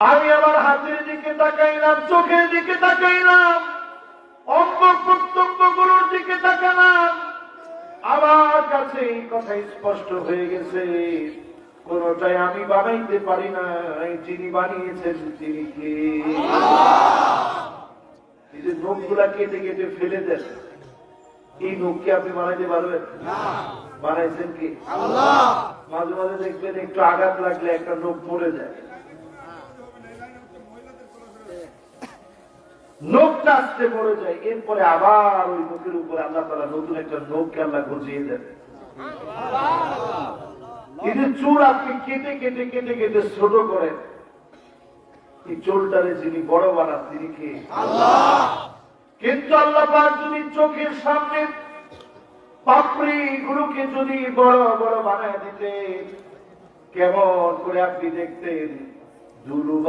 আমি আমার হাতের দিকে তাকাইলাম চোখের দিকে তাকাইলাম। অঙ্গ প্রত্যঙ্গগুলোর দিকে তাকালাম। আমার কাছে এই কথা স্পষ্ট হয়ে গেছে। কোনটাই আমি বানাইতে পারি না যিনি বানিয়েছেন তিনি কে? এই যে নখগুলা কেটে কেটে ফেলে দেন। এই নখকে আপনি বানাইতে পারবেন? বানাইছেন কি? মাঝে মাঝে দেখবেন একটু আঘাত লাগলে একটা নখ পড়ে যায়। নখটা আসতে পড়ে যায় এরপরে আবার ওই নখের উপরে আল্লাহ তারা নতুন একটা নখকে আল্লাহ গজিয়ে দেন। এই যে চুল আপনি কেটে কেটে কেটে কেটে ছোট করেন এই চুলটারে যিনি বড় বানান তিনি কে? কিন্তু আল্লাহ পাক যদি চোখের সামনে পাপড়ি গুলোকে যদি বড় বড় বানায় দিতে কেমন করে আপনি দেখতেন? দুলুবা